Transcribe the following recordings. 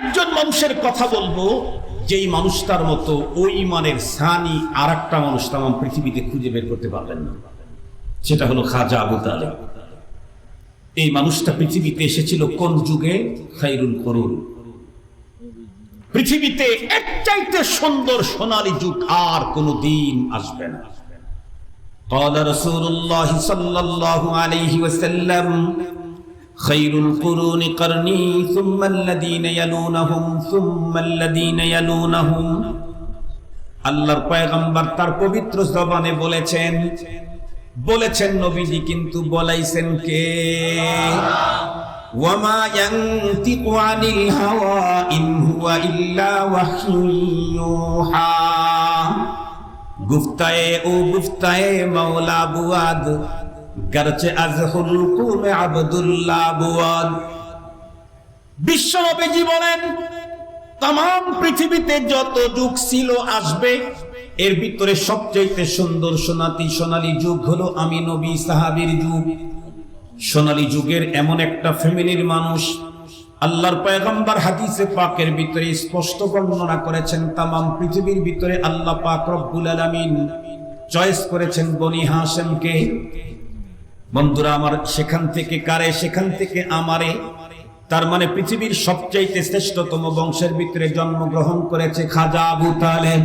একজন মানুষের কথা বলবো যেই মানুষটার মতো ওই ইমানের সানি আর একটা মানুষ তাম পৃথিবীতে খুঁজে বের করতে পারবেন না সেটা হলো খাজা আবু তালেব এই মানুষটা পৃথিবীতে এসেছিল কোন যুগে খাইরুল করুন পৃথিবীতে এক চাইতে সুন্দর সোনালী যুগ আর কোনো দিন আসবে না قال رسول الله صلى الله عليه وسلم خير القرون قرني ثم الذين يلونهم ثم الذين يلونهم আল্লাহর পয়গম্বর তার পবিত্র জবানে বলেছেন বলেছেন নবীজি কিন্তু বলাইছেন কে ওয়ামা ইয়ানতিকু আনিল হাওয়া ইন হুয়া ইল্লা ওয়াহয়ুন ইউহা গুফতায়ে ও গুফতায়ে মাওলা বুয়াদ গরচে আজহুল কুমে বুয়াদ। তাম পৃথিবীতে যত যুগ ছিল, আসবে। এর ভিতরে সবচেয়ে সুন্দর সোনাতি সোনালী যুগ হলো আমি নবী সাহাবীর যুগ। সোনালী যুগের এমন একটা ফ্যামিলির মানুষ, আল্লাহর পয়গম্বর হাদিসে পাকের ভিতরে স্পষ্ট বর্ণনা করেছেন, তামাম পৃথিবীর ভিতরে আল্লাহ পাক রব্বুল আলামিন চয়েস করেছেন বনি হাসেমকে বন্ধুরা, আমার সেখান থেকে কারে? সেখান থেকে আমারে। তার মানে পৃথিবীর সবচাইতে শ্রেষ্ঠতম বংশের ভিতরে জন্মগ্রহণ করেছে খাজা আবু তালেব।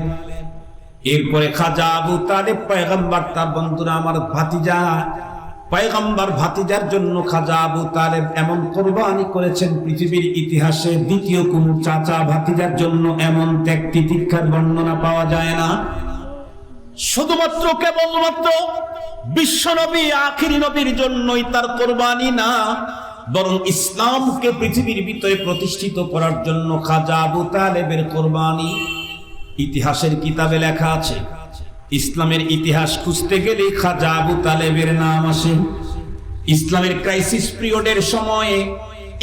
এরপরে খাজা আবু তালেব পয়গম্বর, তার বন্ধুরা, আমার ভাতিজা। পয়গম্বর ভাতিজার জন্য খাজা আবু তালেব এমন কোরবানি করেছেন পৃথিবীর ইতিহাসে। দ্বিতীয় কোন চাচা ভাতিজার জন্য এমন ত্যাগ তিতিক্ষার বর্ণনা পাওয়া যায় না। শুধুমাত্র, কেবলমাত্র বিশ্বনবী আখিরি নবীর জন্যই তার কোরবানি না, বরং ইসলামকে পৃথিবীর ভিতরে প্রতিষ্ঠিত করার জন্য খাজা আবু তালেবের কোরবানি। ইতিহাসের কিতাবে লেখা আছে, ইসলামের ইতিহাস খুঁজতে গেলে খাজা আবু তালেবের নাম আসে। ইসলামের ক্রাইসিস পিরিয়ডের সময়ে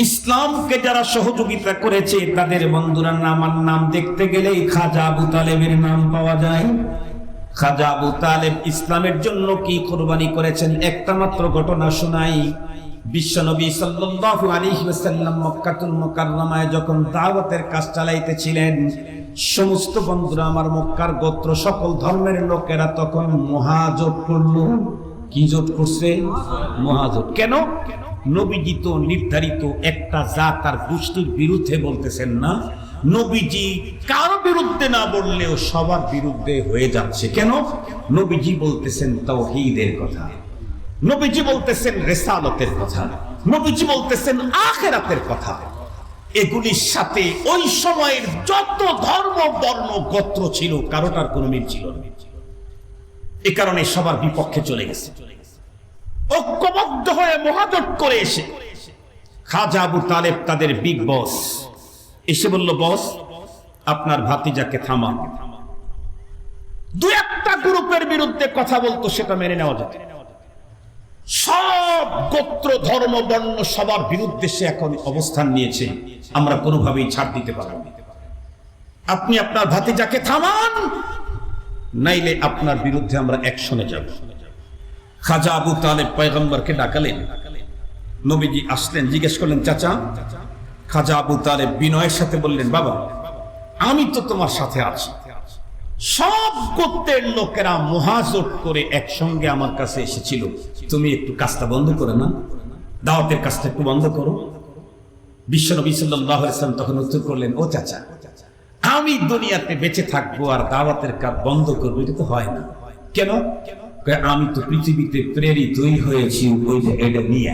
ইসলামকে যারা সহযোগিতা করেছে, তাদের বন্ধুরা নামার নাম দেখতে গেলেই খাজা আবু তালেবের নাম পাওয়া যায়। খাজা আবু তালেব ইসলামের জন্য কি কোরবানি করেছেন? একটা মাত্র ঘটনা শোনাই। বিশ্বনবী সাল্লাল্লাহু আলাইহি ওয়াসাল্লাম মক্কাতুল মুকাররমায় যখন দাওয়াতের কাজ চালাইতেছিলেন, সমস্ত বন্ধুরা আমার মক্কার গোত্র, সকল ধর্মের লোকেরা তখন মহাজোট করল। কি জোট করছে? মহাজোট। কেন? নবীজি তো নির্ধারিত একটা জাত আর গোষ্ঠীর বিরুদ্ধে বলতেছেন না। নবীজি কারও বিরুদ্ধে না বললেও সবার বিরুদ্ধে হয়ে যাচ্ছে। কেন? নবীজি বলতেছেন তাওহীদের কথা। নবীজি বলতেছেন রেসালতের কথা। নবীজি বলতেছেন আখেরাতের কথা। এগুলির সাথে ওই সময়ের যত ধর্ম, বর্ণ, গোত্র ছিল, কারোটার কোনো মিল ছিল এ কারণে সবার বিপক্ষে চলে গেছে। ঐক্যবদ্ধ হয়ে মহাজোট করে এসে খাজা আবু তালেব তাদের বিগ বস এসে বলল, বস, আপনার ভাতিজাকে থামান দু একটা গ্রুপের বিরুদ্ধে কথা বলতো, সেটা মেনে নেওয়া যেত। সব গোত্র, ধর্ম, বর্ণ সবার বিরুদ্ধে সে এখন অবস্থান নিয়েছে। আমরা কোনোভাবেই ছাড় দিতে পারব আপনি আপনার ভাতিজাকে থামান, নাইলে আপনার বিরুদ্ধে আমরা অ্যাকশনে যাব। খাজা আবু তালেব পয়গম্বরকে ডাকালেন। নবীজি আসলেন, জিজ্ঞেস করলেন, চাচা খাজা আবু তালেব বিনয়ের সাথে বললেন, বাবা, আমি তো তোমার সাথে আছি। সব গোত্রের লোকেরা মহাজোট করে একসঙ্গে আমার কাছে এসেছিল। তুমি একটু কাজটা বন্ধ করে না দাওয়াতের কাজটা একটু বন্ধ করো। বিশ্বনবী সাল্লাম তখন উত্তর করলেন, ও চাচা, আমি দুনিয়াতে বেঁচে থাকব আর দাওয়াতের কাজ বন্ধ করব, এটা তো হয় না। কেন? আমি তো পৃথিবীতে প্রেরিতই হয়েছি, ওই এটা নিয়ে।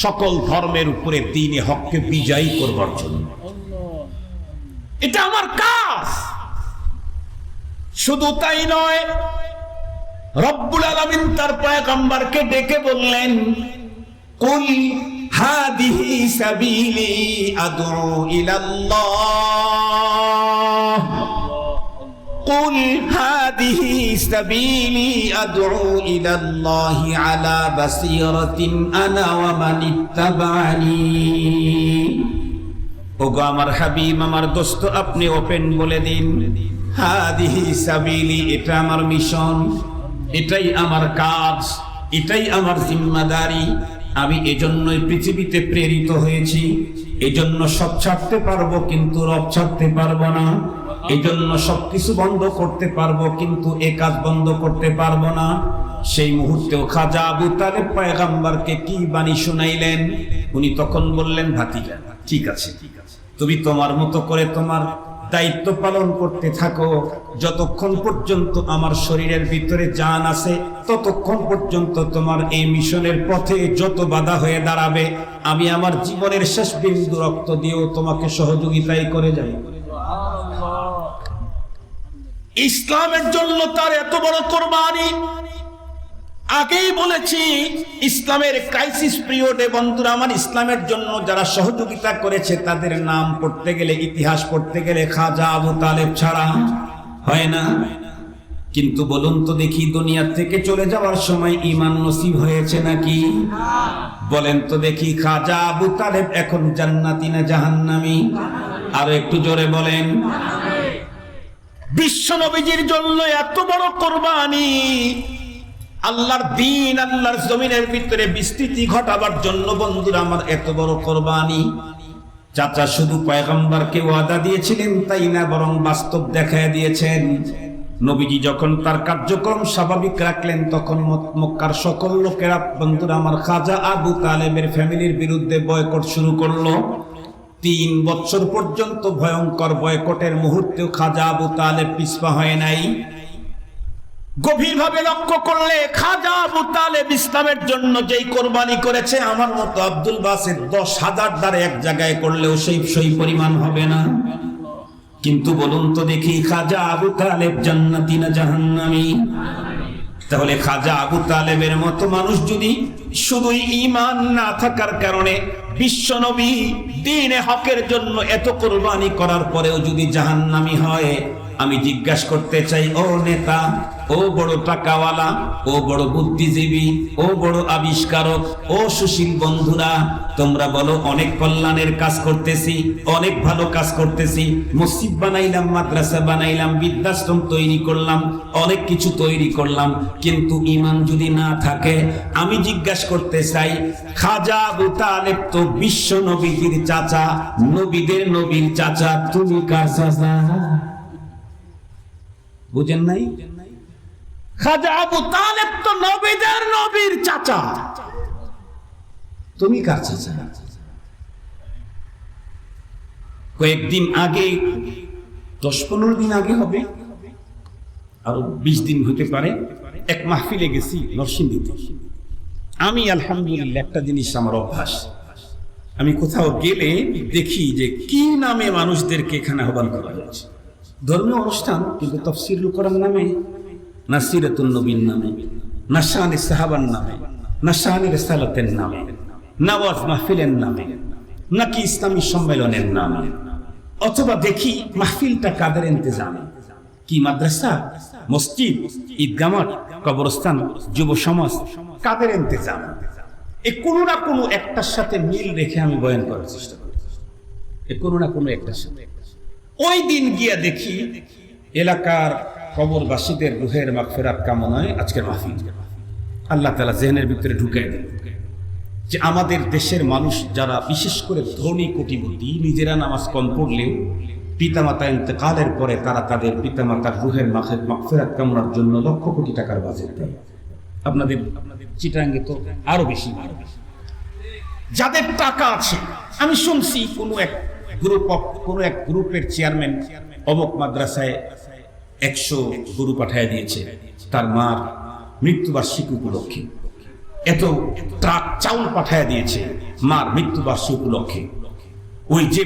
সকল ধর্মের উপরে দিনে হককে বিজয়ী করবার জন্য। এটা আমার কাজ। শুধু তাই নয়, রব্বুল আলামিন তার পয়গম্বরকে ডেকে বললেন, কুল হাদিহি সাবিলি আদউ ইলাল্লাহ। قل هذه سبيلي أدعو إلى الله على بصيرة أنا ومن اتبعني ওগো আমার হাবিব আমার দোস্ত আপনি ওপেন বলে দিন হাদিহি সাবিলি এটা আমার মিশন এটাই আমার কাজ এটাই আমার জিম্মাদারি আমি এজন্যই পৃথিবীতে প্রেরিত হয়েছি এজন্য সব ছাড়তে পারবো কিন্তু রব ছাড়তে পারবো না এজন্য সবকিছু বন্ধ করতে পারব, কিন্তু এ কাজ বন্ধ করতে পারব না। সেই মুহূর্তেও খাজা আবু তালেব পয়গাম্বারকে কি বাণী শুনাইলেন? উনি তখন বললেন, ভাতিজা ঠিক আছে ঠিক আছে। তুমি তোমার মতো করে তোমার দায়িত্ব পালন করতে থাকো। যতক্ষণ পর্যন্ত আমার শরীরের ভিতরে জান আছে, ততক্ষণ পর্যন্ত তোমার এই মিশনের পথে যত বাধা হয়ে দাঁড়াবে, আমি আমার জীবনের শেষ বিন্দু রক্ত দিয়েও তোমাকে সহযোগিতাই করে যাই। ইসলামের জন্য তার এত বড় কোরবানি। আগেই বলেছি, ইসলামের ক্রাইসিস পিরিয়ডে বন্ধুরা, আমার ইসলামের জন্য যারা সহযোগিতা করেছে, তাদের নাম পড়তে গেলে, ইতিহাস পড়তে গেলে খাজা আবু তালেব ছাড়া হয় না। কিন্তু বলুন তো দেখি, দুনিয়া থেকে চলে যাওয়ার সময় ইমান নসিব হয়েছে নাকি? বলেন তো দেখি, খাজা আবু তালেব এখন জান্নাতি না জাহান্নামি? আরও একটু জোরে বলেন। বিশ্ব নবীজির জন্য এত বড় কোরবানি। আল্লাহর দিন, আল্লাহর জমিনের ভিতরে বিস্তৃতি ঘটাবার জন্য বন্ধুরা আমার এত বড় কোরবানি। চাচা শুধু পয়গম্বরকে ওয়াদা দিয়েছিলেন, তাই না? বরং বাস্তব দেখায় দিয়েছেন। নবীজি যখন তার কার্যক্রম স্বাভাবিক রাখলেন, তখন মক্কার সকল লোকেরা, বন্ধুরা আমার খাজা আবু তালেবের ফ্যামিলির বিরুদ্ধে বয়কট শুরু করল। তিন বছর পর্যন্ত ভয়ঙ্কর বয়কটের মুহূর্তেও খাজা আবু তালেব পিছপা হয় নাই। গভীরভাবে লক্ষ্য করলে খাজা আবু তালেব ইসলামের জন্য যেই কোরবানি করেছে, আমার মতো আব্দুল বাসের দশ হাজার দ্বারা এক জায়গায় করলেও সেই সেই পরিমাণ হবে না। কিন্তু বলুন তো দেখি, খাজা আবু তালেব জান্নাতি না জাহান্নামী? তাহলে খাজা আবু তালেবের মতো মানুষ যদি শুধুই ইমান না থাকার কারণে বিশ্বনবী দিনে হকের জন্য এত কোরবানি করার পরেও যদি জাহান্নামি হয়, আমি জিজ্ঞাসা করতে চাই, ও নেতা, ও বড় টাকাওয়ালা, ও বড় বুদ্ধিজীবী, ও বড় আবিষ্কারক, ও সুশীল বন্ধুরা, তোমরা বলো, অনেক কল্যাণের কাজ করতেছি, অনেক ভালো কাজ করতেছি, মসজিদ বানাইলাম, মাদ্রাসা বানাইলাম, বৃদ্ধাশ্রম তৈরি করলাম, অনেক কিছু তৈরি করলাম, কিন্তু ইমান যদি না থাকে, আমি জিজ্ঞাসা করতে চাই, খাজা আবু তালেব বিশ্ব নবীদের চাচা, নবীদের নবীর চাচা, তুমি কার চাচা? বুঝেন নাই? খাজা আবু তালেব তো নবীদের নবীর চাচা। তুমি কার চাচা? কয়েকদিন আগে, দশ পনেরো দিন আগে হবে, আরও বিশ দিন হতে পারে, এক মাহফিলে গেছি নরসিংদীতে। আমি আলহামদুলিল্লাহ একটা জিনিস আমার অভ্যাস। আমি কোথাও গেলে দেখি যে কি নামে মানুষদেরকে এখানে আহ্বান করা হয়েছে। ধর্মীয় অনুষ্ঠান, কিন্তু তফসিরুল কোরআন নামে না সিরাতুল নবীন নামে না শাহানি সাহাবান নামে না শাহানি রেসালাতের নামে, নওয়াজ মাহফিলের নামে, নাকি ইসলামী সম্মেলনের নামে, অথবা দেখি মাহফিলটা কাদের ইন্তজামে। কি মাদ্রাসা, মসজিদ ঈদগামাট কবরস্থান, যুব সমাজ, কাদের ইন্তজাম? এ কোনো না কোনো একটার সাথে মিল রেখে আমি বয়ান করার চেষ্টা করি। এ কোনো না কোনো একটার সাথে। ওই দিন গিয়া দেখি এলাকার কবরবাসীদের রুহের মাগফিরাত কামনায় আজকের মাহফিল। আল্লাহ তালা জেহেনের ভিতরে ঢুকে দিল যে আমাদের দেশের মানুষ যারা বিশেষ করে ধনী কোটিপতি, নিজেরা নামাজ কম পড়লেও পিতামাতা ইন্তকালের পরে তারা তাদের পিতামাতার রুহের মাখের মাগফিরাত কামনার জন্য লক্ষ কোটি টাকার বাজেট দেয়। আপনাদের চিটাঙ্গে তো আরও বেশি যাদের টাকা আছে, আমি শুনছি কোনো এক গ্রুপ অফ কোনো এক গ্রুপের চেয়ারম্যান অমক মাদ্রাসায় একশো গরু পাঠায় দিয়েছে। তার মার মৃত্যুবার্ষিকী উপলক্ষে। এত ট্রাক, চাউল পাঠায় দিয়েছে মার মৃত্যুবার্ষিকী উপলক্ষে। ওই যে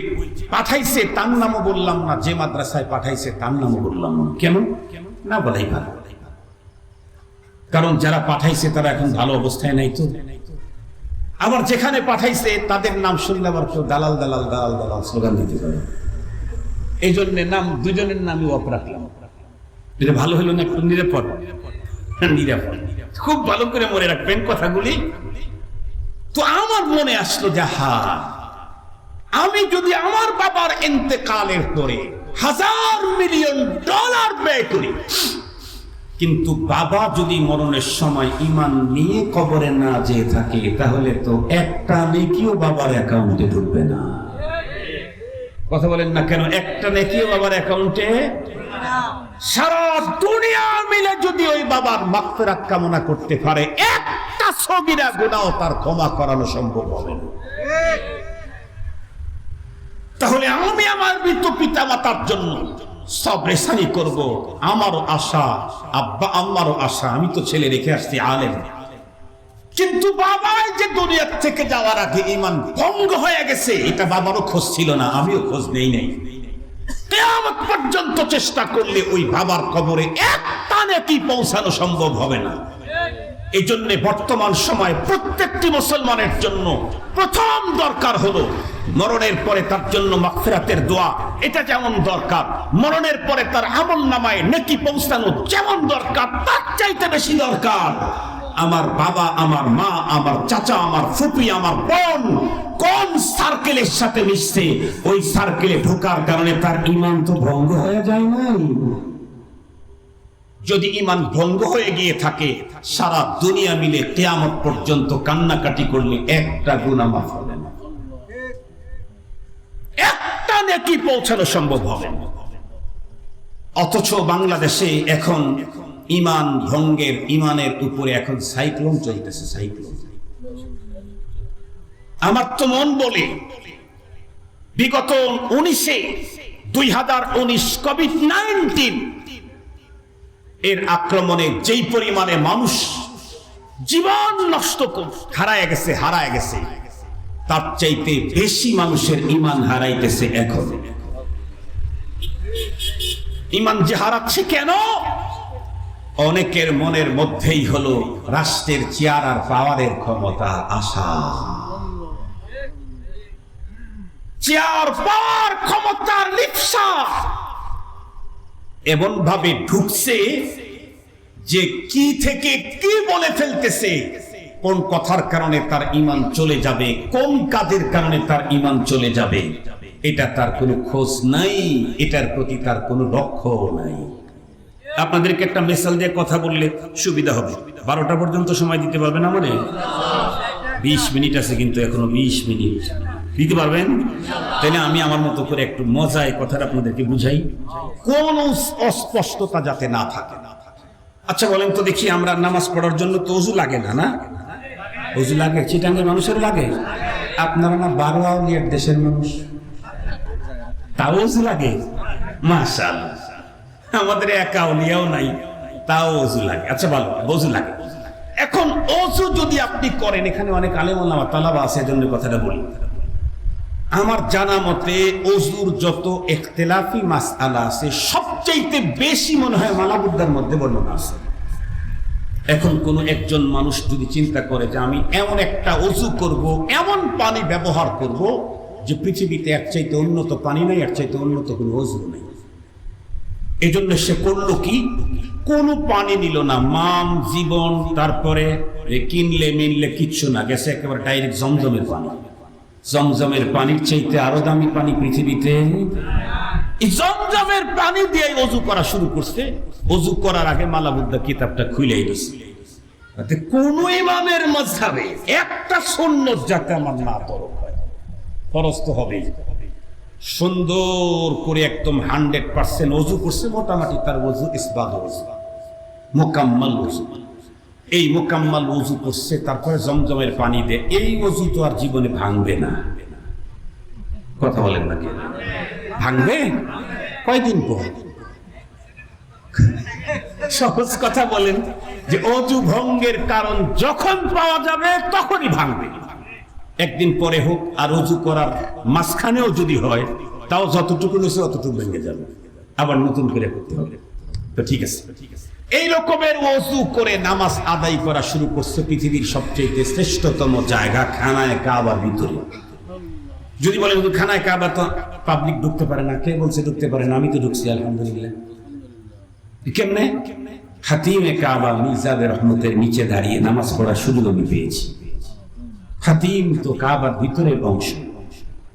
পাঠাইছে, তার নামও বললাম না, যে মাদ্রাসায় পাঠাইছে, তার নামও বললাম না। কেন? না বলাই ভালো। কারণ যারা পাঠাইছে তারা এখন ভালো অবস্থায় নাই তো। আবার যেখানে পাঠাইছে তাদের নাম শুনলে আবার কেউ দালাল দালাল দালাল দালাল স্লোগান দিতে পারে। এই জন্য নাম দুজনের নামই অফ রাখলাম। এটা ভালো হলো না একটু নিরাপদ? নিরাপদ। খুব ভালো করে মনে রাখবেন কথাগুলি। তো আমার মনে আসলো যে, হা, আমি যদি আমার বাবার এতেকালের পরে হাজার মিলিয়ন ডলার ব্যয় করি কিন্তু বাবা যদি মরণের সময় ইমান নিয়ে কবরে না যেয়ে থাকে, তাহলে তো একটা নেকিও বাবার অ্যাকাউন্টে ঢুকবে না। কথা বলেন না কেন? একটা নেকিও বাবার অ্যাকাউন্টে সারা দুনিয়া মিলে যদি ওই বাবার মাগফিরাত কামনা করতে পারে, একটা সগিরা গুনাহ তার ক্ষমা করানো সম্ভব হবে না। তাহলে আমি আমার মৃত পিতা মাতার জন্য সব রেশানি করব। আমারও আশা, আব্বা আমারও আশা, আমি তো ছেলে রেখে আসছি, আলেম। কিন্তু বাবা যে দুনিয়ার থেকে যাওয়ার আগে ইমান ভঙ্গ হয়ে গেছে, এটা বাবারও খোঁজ ছিল না, আমিও খোঁজ নেই নাই। পর্যন্ত চেষ্টা করলে ওই বাবার কবরে একটা নাকি পৌঁছানো সম্ভব হবে না। এই বর্তমান সময় প্রত্যেকটি মুসলমানের জন্য প্রথম দরকার হলো মরণের পরে তার জন্য মাগফিরাতের দোয়া। এটা যেমন দরকার, মরণের পরে তার আমল নামায় নেকি পৌঁছানো যেমন দরকার, তার চাইতে বেশি দরকার। আমার বাবা, আমার মা, আমার চাচা, আমার ফুপি, আমার বোন কোন সার্কেলের সাথে মিশছে? ওই সার্কেলে ঢোকার কারণে তার ইমান তো ভঙ্গ হয়ে যায় নাই। যদি ইমান ভঙ্গ হয়ে গিয়ে থাকে, সারা দুনিয়া মিলে কেয়ামত পর্যন্ত কান্নাকাটি করলে একটা গুণা মাফ হবে না। একটা নেকি পৌঁছানো সম্ভব হবে না। অথচ বাংলাদেশে এখন ইমান ভঙ্গের ইমানের উপরে এখন সাইক্লোন চলতেছে, সাইক্লোন। আমার তো মন বলে, বিগত উনিশে দুই হাজার উনিশ কোভিড নাইনটিন এর আক্রমণে যেই পরিমাণে মানুষ জীবন নষ্ট হারায় গেছে হারায় গেছে, তার চাইতে বেশি মানুষের ইমান হারাইতেছে এখন। ইমান যে হারাচ্ছে কেন? অনেকের মনের মধ্যেই হলো রাষ্ট্রের চেয়ার আর পাওয়ারের ক্ষমতা, আশা। চেয়ার, পাওয়ার ক্ষমতার লিপসা। এমন ভাবে ঢুকছে যে কি থেকে কি বলে ফেলতেছে, কোন কথার কারণে তার ইমান চলে যাবে, কোন কাজের কারণে তার ইমান চলে যাবে, এটা তার কোনো খোঁজ নাই, এটার প্রতি তার কোনো লক্ষ্য নাই। আপনাদেরকে একটা মেসাল দিয়ে কথা বললে সুবিধা হবে। বারোটা পর্যন্ত সময় দিতে পারবেন আমারে? বিশ মিনিট আছে কিন্তু এখনও বিশ মিনিট। দিতে পারবেন? তাহলে আমি আমার মতো করে একটু মজায় কথাটা আপনাদেরকে বুঝাই। কোন অস্পষ্টতা যাতে না থাকে। না আচ্ছা বলেন তো দেখি আমরা নামাজ পড়ার জন্য তো অজু লাগে না না? অজু লাগে? চিটাঙ্গের মানুষের লাগে? আপনারা না বারো আউলিয়ার দেশের মানুষ? তাও অজু লাগে? মাশাল আমাদের একা আউলিয়াও নাই, তাও অজু লাগে। আচ্ছা ভালো অজু লাগে। এখন অজু যদি আপনি করেন, এখানে অনেক আলেম তালাবা আছে, এজন্য কথাটা বলি। আমার জানা মতে অজুর যত এখতেলাফি মাস আলা আছে, সবচাইতে বেশি মনে হয় মালাবুদ্দার মধ্যে বর্ণনা আছে। এখন কোন একজন মানুষ যদি চিন্তা করে যে আমি এমন একটা অজু করব, এমন পানি ব্যবহার করব যে পৃথিবীতে এক চাইতে উন্নত পানি নাই এক চাইতে উন্নত কোনো অজু নেই। এই জন্য সে করল কি? কোনো পানি নিল না মাম জীবন, তারপরে কিনলে মিনলে কিচ্ছু না, গেছে একেবারে ডাইরেক্ট জমজমের পানি। জমজমের পানির চাইতে আরও দামি পানি পৃথিবীতে। এই জমজমের পানি দিয়ে অজু করা শুরু করছে। অজু করার আগে মালাবুদ্দা কিতাবটা খুলে তাতে কোন ইমামের মজহাবে একটা সুন্নত যাতে আমার না তরফ হয়। ফরজ তো হবেই। সুন্দর করে একদম হান্ড্রেড পার্সেন্ট অজু করছে, মোটামুটি তার অজু ইসবাদ অজু। মোকাম্মাল অজু। এই মোকাম্মাল অজু করছে, তারপরে জমজমের পানি দে, এই অজু তো আর জীবনে ভাঙবে না। কথা বলেন না কি ভাঙবে? কয়দিন পর? সহজ কথা বলেন যে অজু ভঙ্গের কারণ যখন পাওয়া যাবে, তখনই ভাঙবে। একদিন পরে হোক, আর অজু করার মাঝখানেও যদি হয়, তাও যতটুকু নিয়েছে অতটুকু ভেঙে যাবে। আবার নতুন করে করতে হবে। তো ঠিক আছে। এই রকমের অজু করে নামাজ আদায় করা শুরু করছে পৃথিবীর সবচেয়ে শ্রেষ্ঠতম জায়গা, খানায় কাবার ভিতরে। যদি বলে খানায় কাবা তো পাবলিক ঢুকতে পারে না। কে বলছে ঢুকতে পারে না? আমি তো ঢুকছি, আলহামদুলিল্লাহ। কেমনে? হাতিমে কাবা মির্জাদের রহমতের নিচে দাঁড়িয়ে নামাজ পড়ার সুযোগ আমি পেয়েছি। হাতিম তো কাবার ভিতরের অংশ।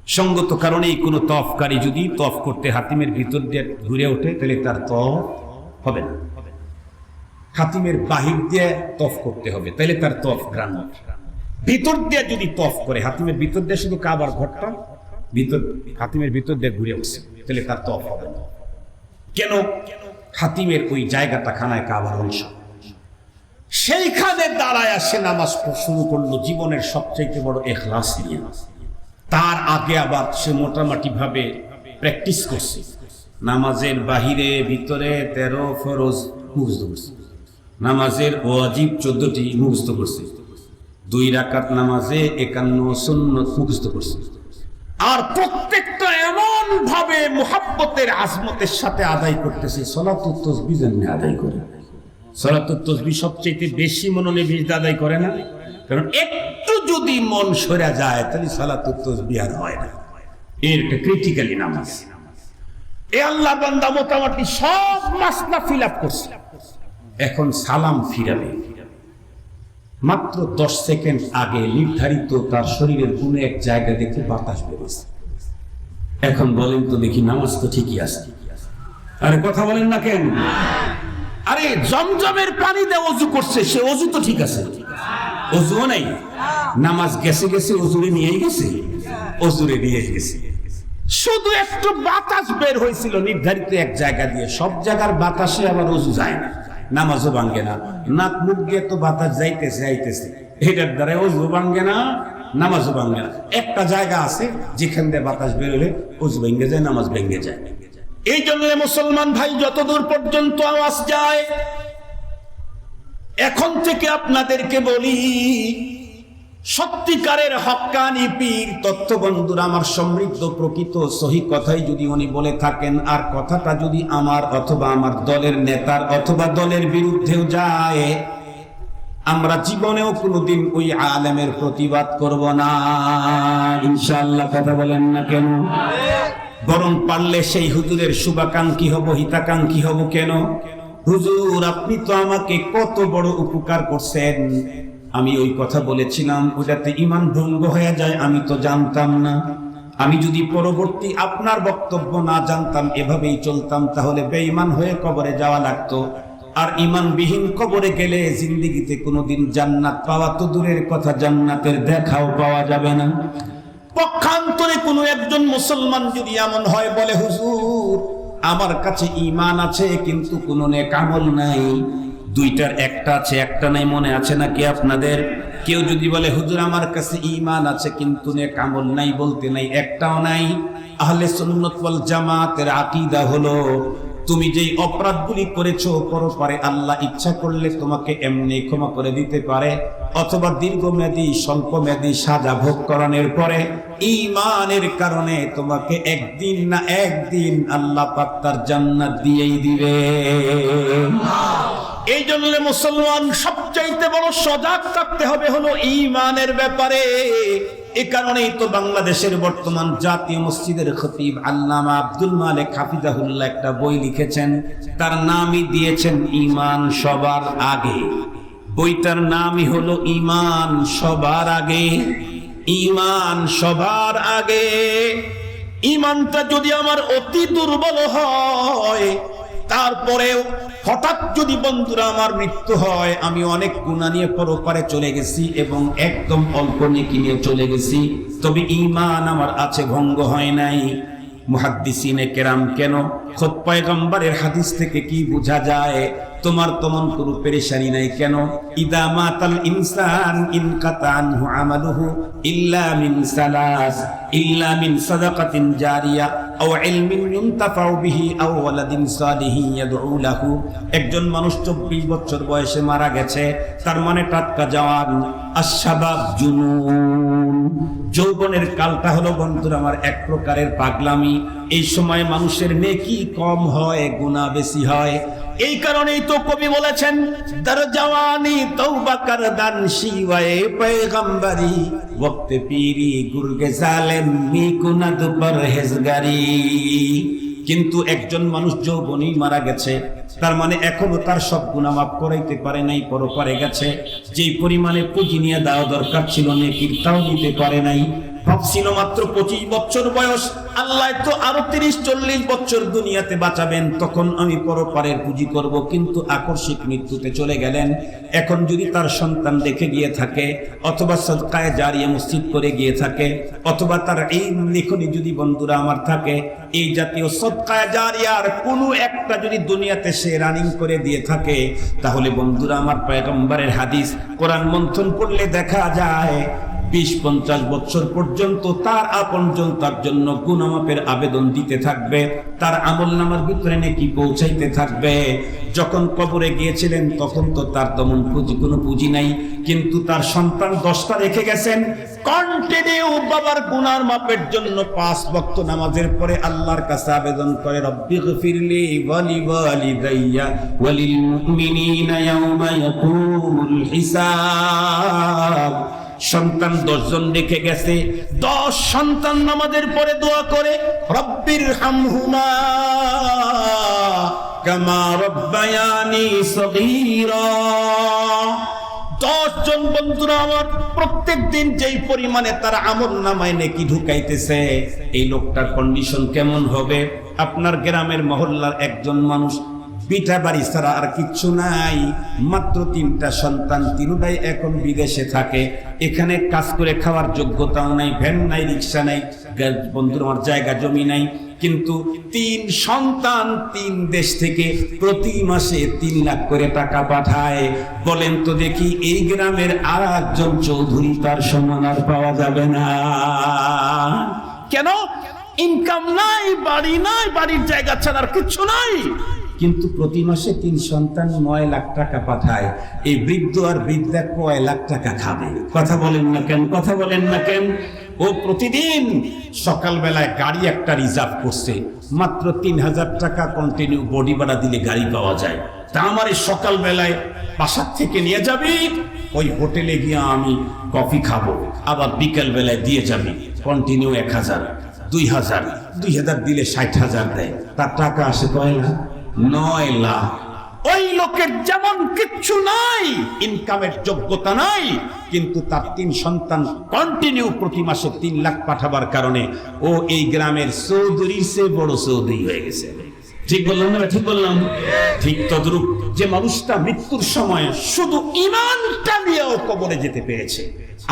সঙ্গত কারণেই কোনো তফকারী যদি তফ করতে হাতিমের ভিতর দিয়ে ঘুরে ওঠে, তাহলে তার তফ হবে না। হাতিমের বাহির দিয়ে তফ করতে হবে তাহলে তার তফ গ্রাম ভিতর দিয়ে যদি তফ করে হাতিমের ভিতর দিয়ে শুধু কাবার ঘরটা, ভিতর হাতিমের ভিতর দিয়ে ঘুরে উঠছে তাহলে তার তফ হবে না। কেন? হাতিমের ওই জায়গাটা খানায় কাবার অংশ। সেইখানে দাঁড়ায় আসে নামাজ শুরু করল, জীবনের সবচেয়ে বড় এখলাস নিয়ে। তার আগে আবার সে মোটামুটি ভাবে প্র্যাকটিস করছে। নামাজের বাহিরে, ভিতরে তেরো ফরজ মুখস্থ করছে নামাজের ওয়াজিব চোদ্দটি মুখস্থ করছে। দুই রাকাত নামাজে একান্ন সুন্নত মুখস্থ করছে। আর প্রত্যেকটা এমন ভাবে মোহাব্বতের আজমতের সাথে আদায় করতেছে, সলাতুত তসবি জন্য আদায় করে। সলাতুত তসবি সবচেয়ে বেশি মনোনিবেশ দিয়ে আদায় করে না? কারণ একটু যদি মন সরে যায়, তাহলে সলাতুত তসবি আর হয় না। এর একটা ক্রিটিক্যালি নামাজ। এ আল্লাহ বান্দা মোটামুটি সব মাসলা ফিল আপ করছে। এখন সালাম ফিরাবে। মাত্র দশ সেকেন্ড আগে নির্ধারিত তার শরীরের কোনো এক জায়গা দেখে বাতাস বেরোচ্ছে। এখন বলেন তো দেখি নামাজ তো ঠিকই আছে। আরে কথা বলেন না কেন? আরে জমজমের পানি দিয়ে অজু করছে, সে অজু তো ঠিক আছে। অজুও নাই। নামাজ গেছে গেছে, অজুরে নিয়েই গেছে। অজুরে নিয়ে গেছে। শুধু একটু বাতাস বের হয়েছিল নির্ধারিত এক জায়গা দিয়ে। সব জায়গার বাতাসে আবার অজু যায় না। নামাজও ভাঙ্গে না। নাক মুখ গিয়ে তো বাতাস যাইতেছে যাইতেছে। এটার দ্বারা অজু ভাঙ্গে না, নামাজও ভাঙ্গে না। একটা জায়গা আছে, যেখান দিয়ে বাতাস বেরোলে অজু ভেঙ্গে যায়, নামাজ ভেঙ্গে যায়। এই জন্য মুসলমান ভাই, যতদূর পর্যন্ত আওয়াজ যায়, এখন থেকে আপনাদেরকে বলি সত্যিকারের হক্কানি পীর, তথ্যবন্ধুর আমার সমৃদ্ধ প্রকৃত সহি কথাই যদি উনি বলে থাকেন, আর কথাটা যদি আমার অথবা আমার দলের নেতার অথবা দলের বিরুদ্ধেও যায়, আমরা জীবনেও কোনোদিন ওই আলেমের প্রতিবাদ করব না। ইনশাল্লাহ কথা বলেন না কেন? বরং পারলে সেই হুজুরের শুভাকাঙ্ক্ষী হব, হিতাকাঙ্ক্ষী হব কেন? হুজুর, আপনি তো আমাকে কত বড় উপকার করছেন। আমি ওই কথা বলেছিলাম, ওটাতে ইমান ভঙ্গ হয়ে যায়, আমি তো জানতাম না। আমি যদি পরবর্তী আপনার বক্তব্য না জানতাম, এভাবেই চলতাম, তাহলে বেঈমান হয়ে কবরে যাওয়া লাগতো। আর ইমানবিহীন কবরে গেলে জিন্দিগিতে কোনোদিন জান্নাত পাওয়া তো দূরের কথা, জান্নাতের দেখাও পাওয়া যাবে না। পক্ষান্তরে কোনো একজন মুসলমান যদি এমন হয়, বলে, হুজুর, আমার কাছে ইমান আছে, কিন্তু কোনো নেক আমল নাই। দুইটার একটা আছে, একটা নাই মনে আছে নাকি আপনাদের? কেউ যদি বলে, হুজুর, আমার কাছে ইমান আছে, কিন্তু নে আমল নাই বলতে নাই, একটাও নাই। আহলে ওয়াল জামাতের আকীদা হলো, তুমি যেই অপরাধগুলি করেছ পরপারে আল্লাহ ইচ্ছা করলে তোমাকে এমনি ক্ষমা করে দিতে পারে, অথবা দীর্ঘমেয়াদী, স্বল্পমেয়াদী সাজা ভোগ করানোর পরে ইমানের কারণে তোমাকে একদিন না একদিন আল্লাহ পাক তার জান্নাত দিয়েই দিবে। এই জন্য মুসলমান, সবচাইতে বড় সজাগ থাকতে হবে হলো ইমানের ব্যাপারে। এ কারণেই তো বাংলাদেশের বর্তমান জাতীয় মসজিদের খতিব আল্লামা আব্দুল মালিক হাফিজাহুল্লাহ একটা বই লিখেছেন। তার নামই দিয়েছেন ইমান সবার আগে। বইটার নামই হলো ইমান সবার আগে। ইমান সবার আগে। ইমানটা যদি আমার অতি দুর্বল হয় তারপরেও হঠাৎ যদি বন্ধুরা আমার মৃত্যু হয়, আমি অনেক গুণা নিয়ে পরপারে চলে গেছি এবং একদম অল্প নেকি নিয়ে চলে গেছি। তবে ইমান আমার আছে, ভঙ্গ হয় নাই। মুহাদ্দিসিনে কেরাম কেন? খোদ পয়গম্বরের হাদিস থেকে কি বোঝা যায়? তোমার তেমন কোনো পেরেশানি নাই কেন? ইদা মাতাল ইনসান ইন কাতানহু আমালুহু ইল্লা মিন সালাস, ইল্লা মিন সাদাকাতিন জারিয়া, আও ইলমিন ইউনতাফাউ বিহি আও ওয়ালাদিন সালিহিন ইয়াদউ লাহু। একজন মানুষ 24 বছর বয়সে মারা গেছে, তার মানে টাটকা জওয়ান আশাবাব জুনুন। যৌবনের কালটা হলো বন্ধুরা আমার এক প্রকারের পাগলামি। এই সময় মানুষের নেকি কম হয়, গুনাহ বেশি হয়? এই কারণেই তো কবি বলেছেন দর জওয়ানি তৌবা কর দান শিওয়ে পয়গম্বরি, ওয়াক্ত পীরি গুরগে জালেম মি কুনাদ পরহেজগারি। কিন্তু একজন মানুষ যৌবনই মারা গেছে, তার মানে এখনও তার সব গুণা মাফ করাইতে পারে নাই পরপারে গেছে। যেই পরিমাণে পুঁজি নিয়ে দেওয়া দরকার ছিল, নেকির তাও দিতে পারে নাই। ভাবছিল মাত্র পঁচিশ বছর বয়স। আল্লাহ তো আরও তিরিশ, চল্লিশ বছর দুনিয়াতে বাঁচাবেন। তখন আমি পরপারের পুঁজি করব, কিন্তু আকস্মিক মৃত্যুতে চলে গেলেন। এখন যদি তার সন্তান দেখে গিয়ে থাকে, অথবা সদকায় জারিয়ে মসজিদ করে গিয়ে থাকে, অথবা তার এই লেখনি যদি বন্ধুরা আমার থাকে, এই জাতীয় সদকায় জারিয়ার কোনো একটা যদি দুনিয়াতে সে রানিং করে দিয়ে থাকে, তাহলে বন্ধুরা আমার পয়গম্বরের হাদিস কোরআন মন্থন পড়লে দেখা যায় বিশ পঞ্চাশ বছর পর্যন্ত তার আপনজন তার জন্য গুণমাপের আবেদন দিতে থাকবে। তার আমল নামার ভিতরে নাকি পৌঁছাইতে থাকবে। যখন কবরে গিয়েছিলেন, তখন তো তার তেমন পুঁজি, কোনো পুঁজি নাই। কিন্তু তার সন্তান দশটা রেখে গেছেন। কন্টিনিউ বাবার গুনার মাপের জন্য পাঁচ বক্ত নামাজের পরে আল্লাহর কাছে আবেদন করে, রব্বি গফিরলি ওয়ালি ওয়ালিদাইয়া ওয়ালিল মুমিনিনা ইয়াউমা ইয়াকুমুল হিসাব। সন্তান দশজন রেখে গেছে। দশ সন্তান নামাজের পরে দোয়া করে, রব্বির হামহুমা কামা রব্বায়ানি সগীরা। দশ জন বন্ধুরা আমার প্রত্যেক দিন যেই পরিমাণে তারা আমল নামায় নেকি ঢুকাইতেছে, এই লোকটার কন্ডিশন কেমন হবে? আপনার গ্রামের মহল্লার একজন মানুষ পিঠা বাড়ি ছাড়া আর কিচ্ছু নাই। মাত্র তিনটা সন্তান তিনটাই এখন বিদেশে থাকে। এখানে কাজ করে খাওয়ার যোগ্যতাও নাই, ভ্যান নাই, রিক্সা নাই বন্ধুর আমার জায়গা, জমি নাই। কিন্তু তিন সন্তান তিন দেশ থেকে প্রতি মাসে তিন লাখ করে টাকা পাঠায়। বলেন তো দেখি, এই গ্রামের আর একজন চৌধুরী তার সমান আর পাওয়া যাবে না। কেন? ইনকাম নাই, বাড়ি নাই, বাড়ির জায়গা ছাড়ার কিচ্ছু নাই। কিন্তু প্রতি মাসে তিন সন্তান নয় লাখ টাকা পাঠায়। এই বৃদ্ধ আর বৃদ্ধা কয় লাখ টাকা খাবে? কথা বলেন না কেন? কথা বলেন না কেন? ও প্রতিদিন সকালবেলায় গাড়ি একটা রিজার্ভ করছে। মাত্র তিন হাজার টাকা কন্টিনিউ বডি ভাড়া দিলে গাড়ি পাওয়া যায়। তা আমার এই সকালবেলায় বাসার থেকে নিয়ে যাবি, ওই হোটেলে গিয়ে আমি কফি খাব। আবার বিকেল বেলায় দিয়ে যাবি কন্টিনিউ এক হাজার, দুই হাজার দুই হাজার দিলে ষাট হাজার দেয়। তার টাকা আসে কয় লাখ? নয় লাখ। ওই লোকের যেমন কিচ্ছু নাই ইনকামের যোগ্যতা নাই, কিন্তু তার তিন সন্তান কন্টিনিউ প্রতি মাসে তিন লাখ পাঠাবার কারণে ও এই গ্রামের চৌধুরীর সে বড় চৌধুরী হয়ে গেছে। ঠিক বললাম না ঠিক বললাম। ঠিক তদ্রুপ যে মানুষটা মৃত্যুর সময় শুধু ইমানটা নিয়েও কবরে যেতে পেরেছে,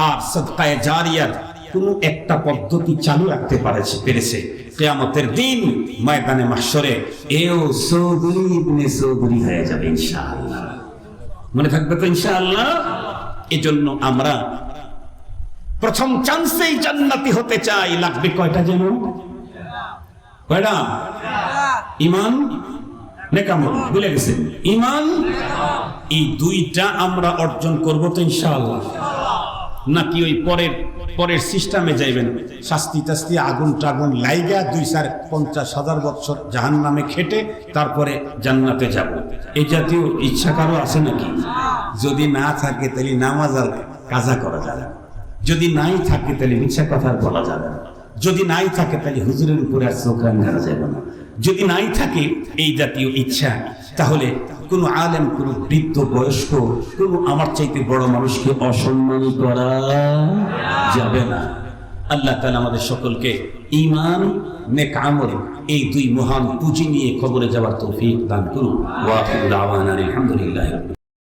আর সদকায়ে জারিয়ার কোনো একটা পদ্ধতি চালু রাখতে পারেছে পেরেছে। কেয়ামতের দিন ময়দানে মাসরে এও চৌধুরী ইবনে চৌধুরী হয়ে যাবে ইনশাআল্লাহ। মনে থাকবে তো ইনশাআল্লাহ? এজন্য আমরা প্রথম চান্সেই জান্নাতি হতে চাই। লাগবে কয়টা যেন? কয়টা? ইমান? নেকামল ভুলে গেছেন। ইমান? এই দুইটা আমরা অর্জন করব তো ইনশাআল্লাহ। নাকি ওই পরের পরের সিস্টেমে যাইবেন? শাস্তি টাস্তি আগুন টাগুন লাইগা দুই চার পঞ্চাশ হাজার বছর জাহান নামে খেটে তারপরে জান্নাতে যাব। এই জাতীয় ইচ্ছা কারও আছে নাকি? যদি না থাকে তাহলে নামাজ আর কাজা করা যাবে যদি নাই থাকে তাহলে মিথ্যা কথা বলা যাবে না। যদি নাই থাকে তাহলে হুজুরের উপরে আর চোখ রাঙানো যাবে না। যদি নাই থাকে এই জাতীয় ইচ্ছা, তাহলে কোনো আলেম, কোনো বৃদ্ধ বয়স্ক, কোনো আমার চাইতে বড় মানুষকে অসম্মান করা যাবে না। আল্লাহ তালা আমাদের সকলকে ইমান নেক আমল, এই দুই মহান পুঁজি নিয়ে খবরে যাওয়ার তৌফিক দান করুন। আলহামদুলিল্লাহ।